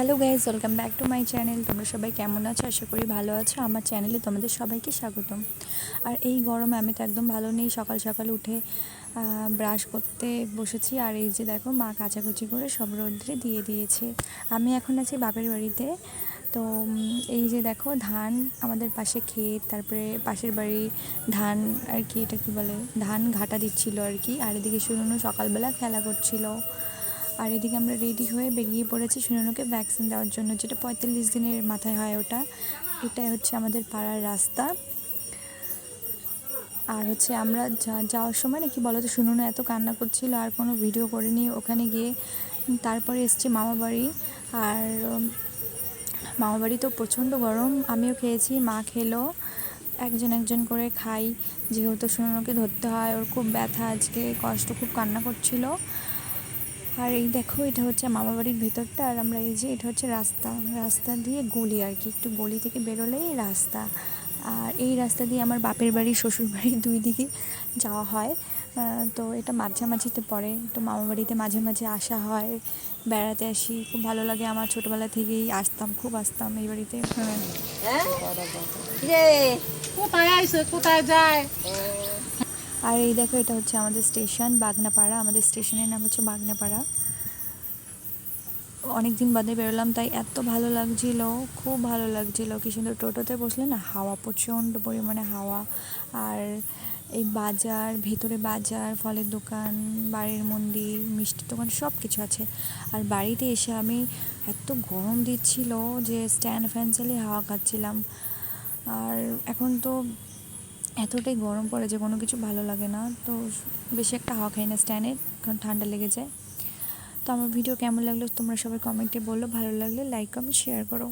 Hello guys welcome back to my channel. তোমরা সবাই কেমন আছো? আশা করি ভালো আছো। আমার চ্যানেলে তোমাদের সবাইকে স্বাগতম। আর এই গরমে আমি তো একদম ভালো নেই। সকাল সকাল উঠে ব্রাশ করতে বসেছি। আর এই যে দেখো, মা কাচাকুচি করে সব রোদ্রে দিয়ে দিয়েছে। আমি এখন আছি বাপের বাড়িতে। তো এই যে দেখো, ধান আমাদের পাশে ক্ষেত, তারপরে পাশের বাড়ি ধান আর কি, এটা কি বলে? ধান ঘাটা দিচ্ছিল আর কি। আর এদিকে শুনুন সকালবেলা খেলা করছিল। আর এদিকে আমরা রেডি হয়ে বেরিয়ে পড়েছি সুননুকে ভ্যাকসিন দেওয়ার জন্য, যেটা পঁয়তাল্লিশ দিনের মাথায় হয় ওটা। এটাই হচ্ছে আমাদের পাড়ার রাস্তা। আর হচ্ছে আমরা যাওয়ার সময় নাকি বলো তো শুনুন এত কান্না করছিল, আর কোনো ভিডিও করিনি। ওখানে গিয়ে তারপরে এসছে মামা বাড়ি আর মামা বাড়ি তো প্রচণ্ড গরম, আমিও খেয়েছি, মা খেলো। একজন একজন করে খাই, যেহেতু শুনুনকে ধরতে হয়, ওর খুব ব্যথা, আজকে কষ্ট, খুব কান্না করছিল। আর এই দেখো এটা হচ্ছে মামা বাড়ির ভেতরটা আর আমরা এই যে এটা হচ্ছে রাস্তা। রাস্তা দিয়ে গলি আর কি একটু গলি থেকে বেরোলেই রাস্তা। আর এই রাস্তা দিয়ে আমার বাপের বাড়ি শ্বশুর বাড়ি দুই দিকে যাওয়া হয়। তো এটা মাঝামাঝিতে পড়ে তো মামা বাড়িতে মাঝে মাঝে আসা হয় বেড়াতে আসি। খুব ভালো লাগে আমার ছোটোবেলা থেকেই আসতাম খুব আসতাম এই বাড়িতে। হ্যাঁ? কোথায় আইসে? কোথায় যায়? আর এই দেখো, এটা হচ্ছে আমাদের স্টেশন, বাগনাপাড়া। আমাদের স্টেশনের নাম হচ্ছে বাগনাপাড়া। অনেক দিন বাদে বেরোলাম, তাই এত ভালো লাগছিল, খুব ভালো লাগছিল। কি সুন্দর টোটোতে বসলে না, হাওয়া, প্রচণ্ড পরিমাণে হাওয়া। আর এই বাজার, ভেতরে বাজার, ফলের দোকান, বাড়ির মন্দির, মিষ্টির দোকান সব কিছু আছে। আর বাড়িতে এসে আমি এত গরম দিচ্ছিল যে স্ট্যান্ড ফ্যান চালিয়ে হাওয়া খাচ্ছিলাম। আর এখন তো এতটাই গরম পড়ে যে কোনো কিছু ভালো লাগে না। তো বেশি একটা হাওয়া খাই না, স্ট্যান্ডে কারণ ঠান্ডা লেগে যায়। তো আমার ভিডিও কেমন লাগল তোমরা সবাই কমেন্টে বলল ভালো লাগলে লাইক কমেন্ট শেয়ার করো।